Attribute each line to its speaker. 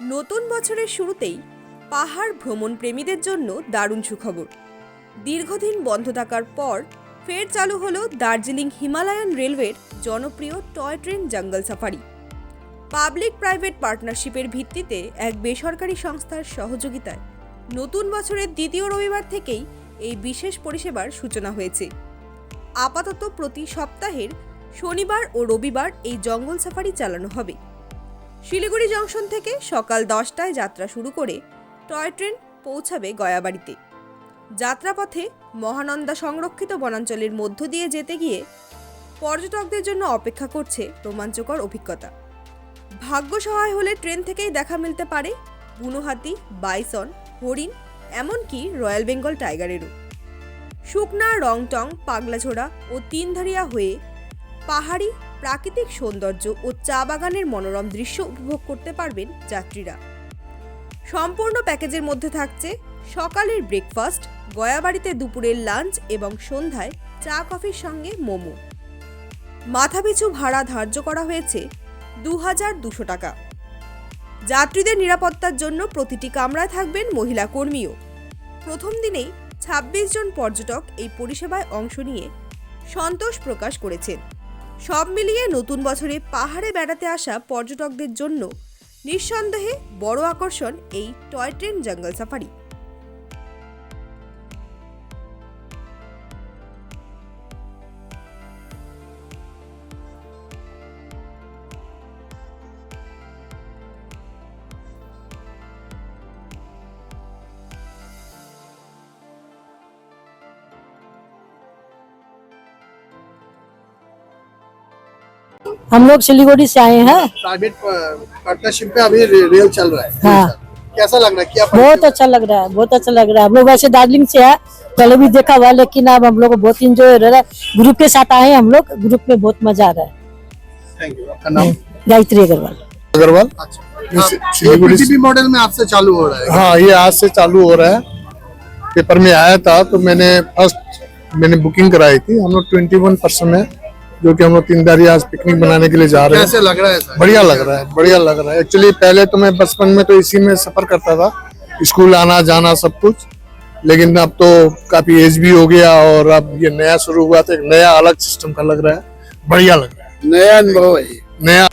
Speaker 1: নতুন বছরের শুরুতেই পাহাড় ভ্রমণ প্রেমীদের জন্য দারুণ সুখবর। দীর্ঘদিন বন্ধ থাকার পর ফের চালু হলো দার্জিলিং হিমালয়ান রেলওয়ের জনপ্রিয় টয় ট্রেন জঙ্গল সাফারি। পাবলিক প্রাইভেট পার্টনারশিপের ভিত্তিতে এক বেসরকারি সংস্থার সহযোগিতায় নতুন বছরের দ্বিতীয় রবিবার থেকেই এই বিশেষ পরিষেবার সূচনা হয়েছে। আপাতত প্রতি সপ্তাহের শনিবার ও রবিবার এই জঙ্গল সাফারি চালানো হবে। শিলিগুড়ি জংশন থেকে সকাল দশটায় যাত্রা শুরু করে টয় ট্রেন পৌঁছাবে গয়াবাড়িতে। যাত্রাপথে মহানন্দা সংরক্ষিত বনাঞ্চলের মধ্য দিয়ে যেতে গিয়ে পর্যটকদের জন্য অপেক্ষা করছে রোমাঞ্চকর অভিজ্ঞতা। ভাগ্য সহায় হলে ট্রেন থেকেই দেখা মিলতে পারে বুনোহাতি, বাইসন, হরিণ, এমনকি রয়্যাল বেঙ্গল টাইগারেরও। শুকনা, রংটং, পাগলাঝোড়া ও তিনধারিয়া হয়ে পাহাড়ি প্রাকৃতিক সৌন্দর্য ও চা বাগানের মনোরম দৃশ্য উপভোগ করতে পারবেন যাত্রীরা। সম্পূর্ণ প্যাকেজের মধ্যে থাকছে সকালের ব্রেকফাস্ট গয়াবাড়িতে দুপুরের লাঞ্চ এবং সন্ধ্যায় চা কফির সঙ্গে মোমো। মাথাপিছু ভাড়া ধার্য করা হয়েছে দু হাজার দুশো টাকা। যাত্রীদের নিরাপত্তার জন্য প্রতিটি কামরায় থাকবেন মহিলা কর্মীও। প্রথম দিনেই ২৬ জন পর্যটক এই পরিষেবায় অংশ নিয়ে সন্তোষ প্রকাশ করেছেন। সব মিলিয়ে নতুন বছরে পাহাড়ে বেড়াতে আসা পর্যটকদের জন্য নিঃসন্দেহে বড় আকর্ষণ এই টয় ট্রেন জঙ্গল সাফারি।
Speaker 2: हम लोग सिलीगुड़ी से आए हैं।
Speaker 3: प्राइवेट पार्टनरशिप पे अभी रेल चल रहा है।
Speaker 2: हाँ।
Speaker 3: कैसा लग रहा है? क्या
Speaker 2: बहुत अच्छा लग रहा है बहुत अच्छा लग रहा है। हम लोग वैसे दार्जिलिंग से है पहले भी देखा हुआ लेकिन अब हम लोग को बहुत इंजॉय हो रहा है। ग्रुप के साथ आए हैं हम लोग ग्रुप में बहुत मज़ा आ रहा है।
Speaker 3: थैंक यू आपका नाम?
Speaker 2: गायत्री अग्रवाल।
Speaker 4: अग्रवाल?
Speaker 3: अच्छा।
Speaker 4: सिलीगुड़ी
Speaker 3: मॉडल में आपसे चालू हो रहा है?
Speaker 4: हाँ ये आज से चालू हो रहा है। पेपर में आया था तो मैंने फ़र्स्ट मैंने बुकिंग कराई थी। हम लोग ट्वेंटी वन परसेंट है। जो कि हम लोग तीन दारी आज पिकनिक बनाने के लिए जा रहे हैं।
Speaker 3: कैसे लग रहा है
Speaker 4: बढ़िया लग रहा है बढ़िया लग रहा है। एक्चुअली पहले तो मैं बचपन में तो इसी में सफ़र करता था। स्कूल आना जाना सब कुछ। लेकिन अब तो काफ़ी एज भी हो गया और अब ये नया शुरू हुआ था एक नया अलग सिस्टम का लग रहा है। बढ़िया लग रहा है।
Speaker 3: नया अनुभव है
Speaker 4: नया